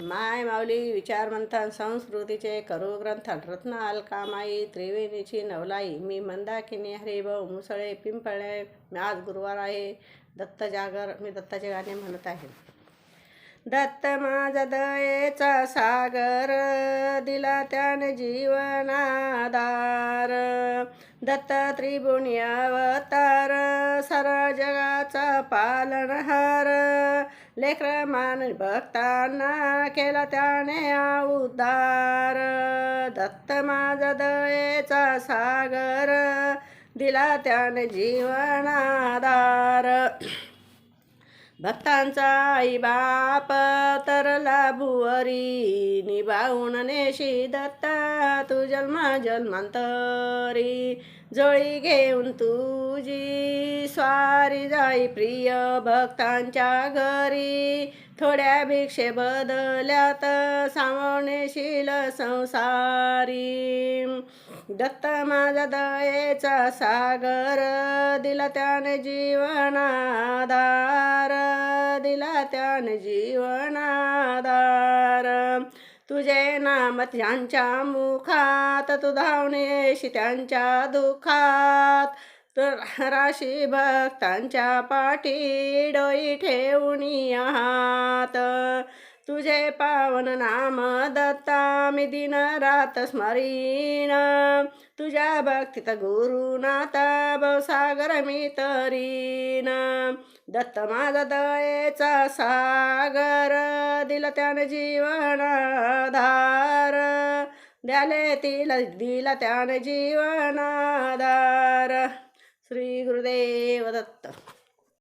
माय माऊली विचारमंथन संस्कृतीचे करू ग्रंथन रत्न अलकामाई त्रिवेणीची नवलाई मी मंदाकिनी हरिभाऊ मुसळे पिंपळे मी आज गुरुवार आहे दत्त जागर मी दत्ताचे गाणे म्हणत आहे. दत्त माझा दयेचा सागर दिला त्याने जीवनाधार. दत्त त्रिभुणी अवतार सरळ जगाचा पालनहार. लेकर मान भक्तांना केला त्याने उद्धार. दत्त माझा दयेचा सागर दिला त्याने जीवनाधार. भक्तांचा आई बाप तरला भुवरी निभावून नेशी दत्ता तू जन्मा जन्मांतरी. जोळी घेऊन तुझी स्वारी जाई प्रिय भक्तांच्या घरी. थोड्या भिक्षे बदल्यात सामावणेशील संसारी. दत्त माझा दयेचा सागर दिला त्याने जीवनाधार दिला त्याने जीवनाधार. तुझे नाम त्यांच्या मुखात तू धावणेशी त्यांच्या दुखात. तर राशी भक्तांच्या पाठी डोई ठेवून आहात तुझे पावन नाम दत्ता मी दिन रात स्मरीन. तुझ्या भक्तीत गुरुनाथा भवसागर मी तरीन. दत्त माझा दयेचा सागर दिला त्याने जीवनाधार द्याले तिला दिला त्याने जीवनाधार श्री गुरुदेव दत्त.